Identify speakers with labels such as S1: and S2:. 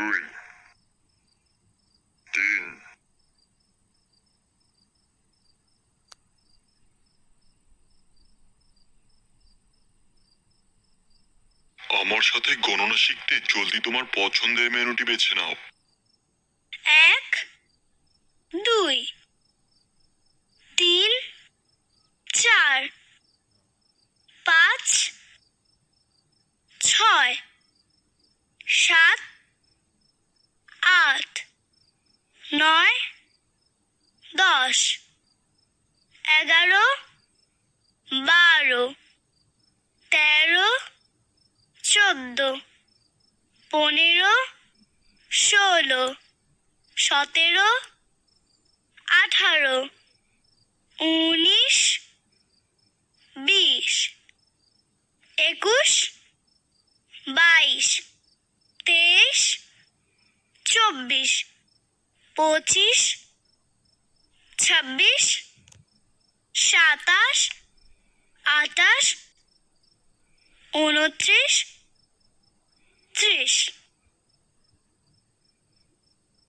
S1: দুই তিন আমার সাথে গণনা শিখতে জলদি তোমার পছন্দের মেনুটি বেছে নাও।
S2: দশ, এগারো, বারো, তেরো, চোদ্দ, পনেরো, ষোলো, সতেরো, আঠারো, উনিশ, বিশ, একুশ, বাইশ, তেইশ, চব্বিশ, পঁচিশ ছাব্বিশ সাতাশ আটাশ উনত্রিশ ত্রিশ